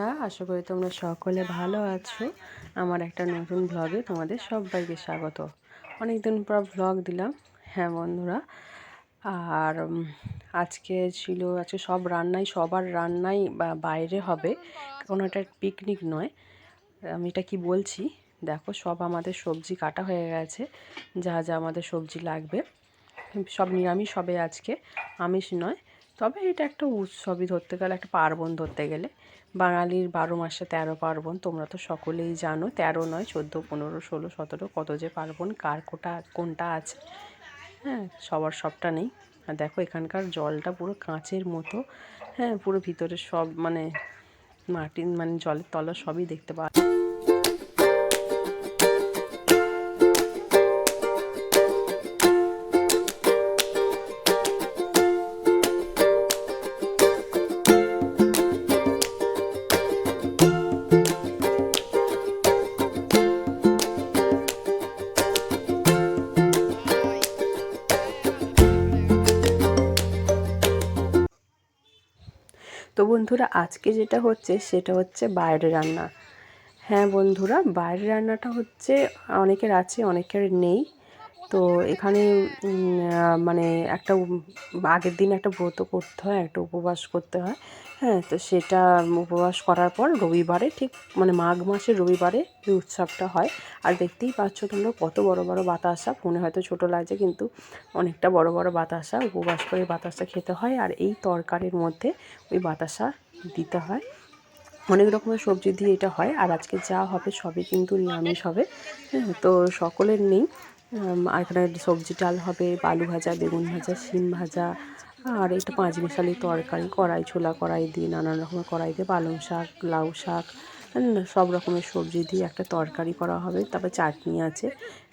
বন্ধুরা, আশা করি তোমরা সকলে ভালো আছো। আমার একটা নতুন ব্লগে তোমাদের সবাইকে স্বাগত। অনেক দিন পর ব্লগ দিলাম হ্যাঁ বন্ধুরা। আর আজকে ছিল, আজকে সব রান্নাই, সবার রান্নাই বাইরে হবে। কোনো একটা পিকনিক নয়। আমি এটা কি বলছি? দেখো, সব আমাদের সবজি কাটা হয়ে গেছে। যা যা আমাদের সবজি লাগবে। সব নিরামিষ হবে আজকে, আমিষ নয়। তবে এটা একটা উৎসবই ধরতে গেলে, একটা পার্বণ ধরতে গেলে। বাঙালির বারো মাসে তেরো পার্বণ, তোমরা তো সকলেই জানো, তেরো নয়, চোদ্দ, পনেরো, ষোলো, সতেরো, কত যে পার্বণ, কার কোটা, কোনটা আছে। হ্যাঁ সবার সবটা নেই। আর দেখো, এখানকার জলটা পুরো কাঁচের মতো। হ্যাঁ পুরো ভিতরে সব মানে মাটির মানে জলের তলা সবই দেখতে পাওয়া তো বন্ধুরা, আজকে যেটা হচ্ছে সেটা হচ্ছে বাইরে রান্না। হ্যাঁ বন্ধুরা বাইরে রান্নাটা হচ্ছে অনেকের আছে, অনেকের নেই। তো এখানে মানে একটা আগের দিন একটা ব্রত করতে হয়, একটা উপবাস করতে হয়। হ্যাঁ তো সেটা উপবাস করার পর রবিবারে ঠিক মানে মাঘ মাসের রবিবারে এই উৎসবটা হয়। আর দেখতেই পাচ্ছ তোমরা কত বড় বড় বাতাসা। ফোনে হয়তো ছোট লাগছে কিন্তু অনেকটা বড় বড় বাতাসা, উপবাস করে বাতাসা খেতে হয়। আর এই তরকারির মধ্যে ওই বাতাসা দিতে হয়। অনেক রকমের সবজি দিয়ে এটা হয়। আর আজকে যা হবে সবই কিন্তু নিরামিষ হবে। হ্যাঁ তো সকলের নেই। আর এখানে সবজি ডাল হবে, আলু ভাজা, বেগুন ভাজা, শিম ভাজা আর একটু পাঁচ মিশালি তরকারি, কড়াই, ছোলা কড়াই দিয়ে নানান রকমের কড়াই দিয়ে পালং শাক, লাউ শাক সব রকমের সবজি দিয়ে একটা তরকারি করা হবে। তারপর চাটনি আছে।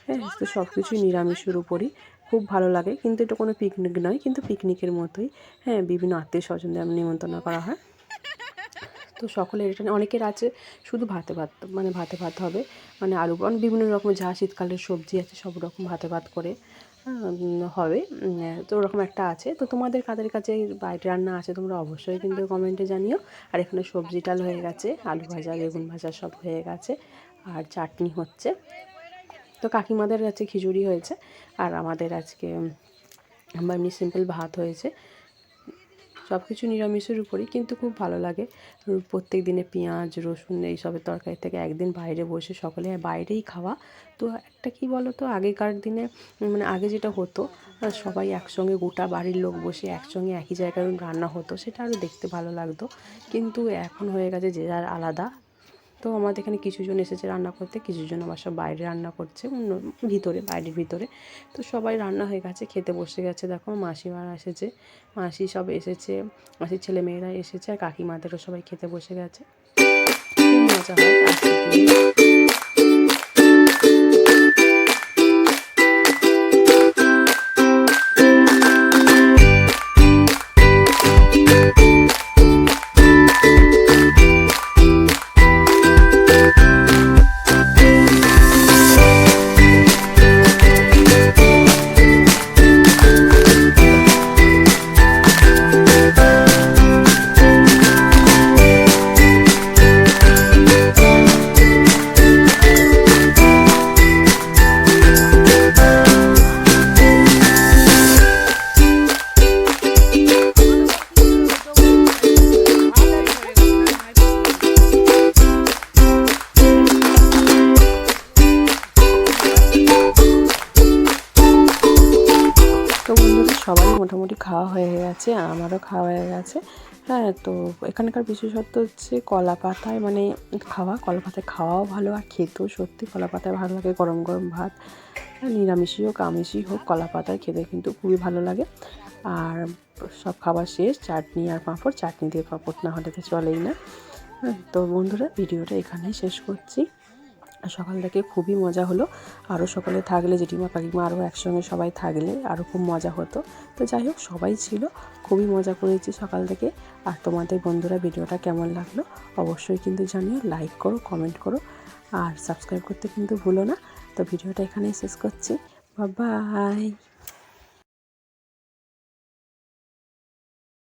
হ্যাঁ তো সব কিছুই নিরামিষের উপরই। খুব ভালো লাগে, কিন্তু এটা কোনো পিকনিক নয়, কিন্তু পিকনিকের মতোই। হ্যাঁ বিভিন্ন আত্মীয় স্বজনদের নিমন্ত্রণ করা হয়। তো সকলের এখানে অনেকের আছে শুধু ভাতে ভাত মানে ভাতে ভাত হবে। মানে আলু বিভিন্ন রকমের যা শীতকালের সবজি আছে, সব রকম ভাতে ভাত করে। হবে। তো ওরকম একটা আছে। তো তোমাদের কাদের কাছে বাইরে রান্না আছে তোমরা অবশ্যই কিন্তু কমেন্টে জানিও। আর এখানে সবজি ডাল হয়ে গেছে, আলু ভাজা, বেগুন ভাজা সব হয়ে গেছে, আর চাটনি হচ্ছে। তো কাকিমাদের কাছে খিচুড়ি হয়েছে, আর আমাদের আজকে আমার এমনি সিম্পল ভাত হয়েছে। সব কিছু নিরামিষের উপরেই কিন্তু খুব ভালো লাগে। প্রত্যেক দিনে পেঁয়াজ, রসুন এইসবের তরকারি থেকে একদিন বাইরে বসে সকলে বাইরেই খাওয়া। তো একটা কি বলো তো আগেকার দিনে মানে আগে যেটা হতো সবাই একসঙ্গে গোটা বাড়ির লোক বসে একসঙ্গে একই জায়গায় রান্না হতো, সেটা আরও দেখতে ভালো লাগতো। কিন্তু এখন হয়ে গেছে যে যার আলাদা তো আমাদের এখানে কিছুজন এসেছে রান্না করতে, কিছুজন আমার সব বাইরে রান্না করছে, অন্য ভিতরে, বাইরের ভিতরে। তো সবাই রান্না হয়ে গেছে, খেতে বসে গেছে। দেখো মাসিমারা এসেছে, মাসি সব এসেছে, মাসির ছেলে মেয়েরা এসেছে, আর কাকিমাদেরও সবাই খেতে বসে গেছে। মজা হয়। মোটামুটি খাওয়া হয়ে গেছে আমারও খাওয়া হয়ে গেছে। হ্যাঁ তো এখানকার বিশেষত্ব হচ্ছে কলা পাতায় মানে খাওয়া কলা পাতায় খাওয়াও ভালো আর খেতেও সত্যি কলা পাতায় ভালো লাগে গরম গরম ভাত। আর নিরামিষই হোক আমিষই হোক কলা পাতায় খেতে কিন্তু খুবই ভালো লাগে। আর সব খাবার শেষ চাটনি আর পাঁপড় চাটনি দিয়ে পাঁপড় না হলে তো চলেই না। হ্যাঁ, তো বন্ধুরা ভিডিওটা এখানেই শেষ করছি। সকাল থেকে খুবই মজা হলো। আরও সকলে থাকলে, জেঠিমা, কাকিমা আরও একসঙ্গে সবাই থাকলে আরও খুব মজা হতো। তো যাই হোক, সবাই ছিল, খুবই মজা করেছি সকাল থেকে। আর তোমাদের বন্ধুরা ভিডিওটা কেমন লাগল অবশ্যই কিন্তু জানিও লাইক করো কমেন্ট করো। আর সাবস্ক্রাইব করতে কিন্তু ভুলো না। তো ভিডিওটা এখানেই শেষ করছি। বাই